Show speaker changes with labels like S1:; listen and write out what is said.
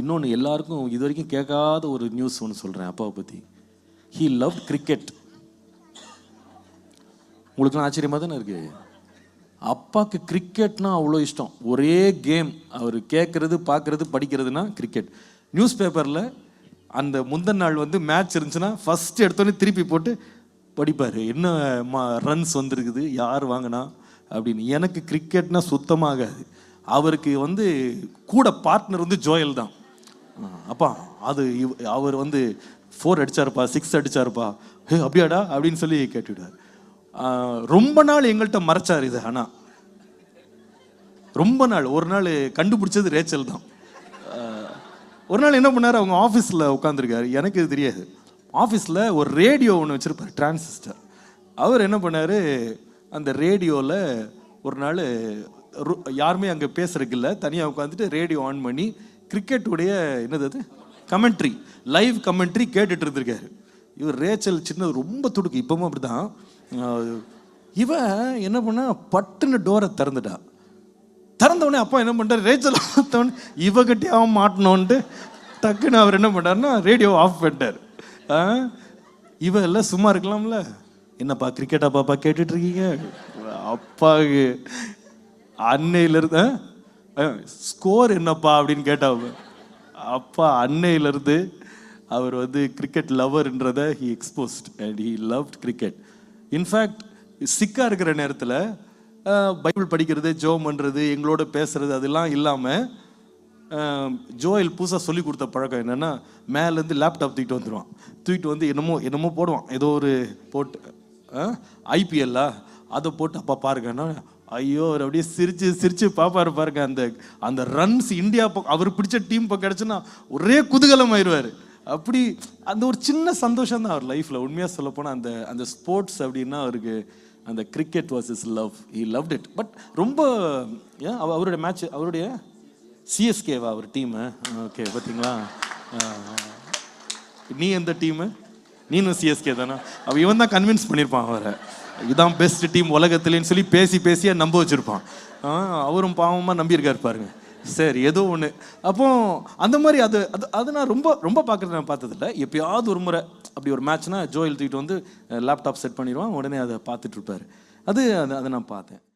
S1: இன்னொன்று எல்லாருக்கும் இது வரைக்கும் கேட்காத ஒரு நியூஸ் ஒன்று சொல்கிறேன் அப்பாவை பற்றி ஹீ லவ் கிரிக்கெட் உங்களுக்குலாம் ஆச்சரியமாக தானே இருக்கு? அப்பாவுக்கு கிரிக்கெட்னா அவ்வளோ இஷ்டம். ஒரே கேம் அவர் கேட்குறது பார்க்குறது படிக்கிறதுனா கிரிக்கெட் நியூஸ் பேப்பரில் அந்த முந்தின நாள் வந்து மேட்ச் இருந்துச்சுன்னா ஃபஸ்ட்டு எடுத்தோடனே திருப்பி போட்டு படிப்பார். என்ன ரன்ஸ் வந்திருக்குது? யார் வாங்கினா? அப்படின்னு. எனக்கு கிரிக்கெட்னா சுத்தமாகாது. அவருக்கு வந்து கூட பார்ட்னர் வந்து ஜோயல் தான். அப்பா அது அவர் வந்து ஃபோர் அடிச்சாருப்பா சிக்ஸ் அடிச்சாருப்பா. ஹே அப்படியாடா? அப்படின்னு சொல்லி கேட்டுவிடுவார். ரொம்ப நாள் எங்கள்கிட்ட மறைச்சார் இது ஆனால் ரொம்ப நாள். ஒரு நாள் கண்டுபிடிச்சது ரேச்சல் தான். ஒரு நாள் என்ன பண்ணார்? அவங்க ஆஃபீஸில் உட்காந்துருக்காரு எனக்கு இது தெரியாது. ஆஃபீஸில் ஒரு ரேடியோ ஒன்று வச்சுருப்பார் டிரான்சிஸ்டர் அவர் என்ன பண்ணார்? அந்த ரேடியோவில் ஒரு நாள் யாருமே அங்கே பேசுறதுக்கு இல்லை. தனியாக உட்காந்துட்டு ரேடியோ ஆன் பண்ணி கிரிக்கெட்டுடைய என்னது அது? கமெண்ட்ரி லைவ் கமெண்ட்ரி கேட்டுட்டு இருந்திருக்காரு. இவர் ரேச்சல் சின்னது ரொம்ப துடுக்கு. இப்பவும் அப்படிதான். ஆஹ் இவன் என்ன பண்ணா பட்டுன்னு டோரை திறந்துட்டா. திறந்தவொடனே அப்பா என்ன பண்ணிட்டார் ரேச்சல் பார்த்தவொடனே இவ அவன் மாட்டணும்ன்ட்டு டக்குன்னு அவர் என்ன பண்ணாருன்னா ரேடியோ ஆஃப் பண்ணிட்டார். ஆ? இவ எல்லாம் சும்மா இருக்கலாம்ல. என்னப்பா கிரிக்கெட்டா பாப்பா கேட்டுட்டு இருக்கீங்க? அப்பாவுக்கு அன்னையிலிருந்து ஸ்கோர் என்னப்பா அப்படின்னு கேட்டா அப்பா அன்னையிலிருந்து அவர் வந்து cricket லவர்ன்றத he exposed and he loved cricket in fact சிக்காக இருக்கிற நேரத்தில் பைபிள் படிக்கிறது ஜோம் பண்ணுறது எங்களோட பேசுறது அதெல்லாம் இல்லாமல் ஜோயல் புதுசாக சொல்லி கொடுத்த பழக்கம் என்னென்னா மேலேருந்து லேப்டாப் தூக்கிட்டு வந்துடுவான் தூக்கிட்டு வந்து என்னமோ என்னமோ போடுவான். ஏதோ ஒரு போட்டு ஐபிஎல்லா அதை போட்டு அப்பா பாருங்கன்னா ஐயோ அவர் அப்படியே சிரிச்சு சிரிச்சு பாப்பாரு பாருங்க அந்த அந்த ரன்ஸ் இந்தியா பக்கம் அவர் பிடிச்ச டீம் பக்கம் கிடச்சுன்னா ஒரே குதூகலம் ஆயிடுவார் அப்படி அந்த ஒரு சின்ன சந்தோஷம் தான் அவர் லைஃப்பில் உண்மையாக சொல்லப்போனால் அந்த அந்த ஸ்போர்ட்ஸ் அப்படின்னா அவருக்கு அந்த cricket was is love he loved it but ரொம்ப ஏன் அவருடைய மேட்ச் அவருடைய சிஎஸ்கேவா அவர் டீமு ஓகே பார்த்தீங்களா நீ எந்த டீமு நீனும் சிஎஸ்கே தானே? அவன் இவன் தான் கன்வின்ஸ் பண்ணியிருப்பான் அவரை. இதான் பெஸ்ட் டீம் உலகத்துலேன்னு சொல்லி பேசி பேசியே நம்ப வச்சிருப்பான். அவரும் பாவமாக நம்பியிருக்காரு பாருங்க. சரி ஏதோ ஒன்று அப்போ அந்த மாதிரி அது அது அது நான் ரொம்ப ரொம்ப பார்க்குறது நான் பார்த்ததில்ல. எப்பயாவது ஒரு முறை அப்படி ஒரு மேட்ச்னா ஜோயில் தூக்கிட்டு வந்து லேப்டாப் செட் பண்ணிடுவான் உடனே அதை பார்த்துட்டு இருப்பாரு. அது அதை நான் பார்த்தேன்.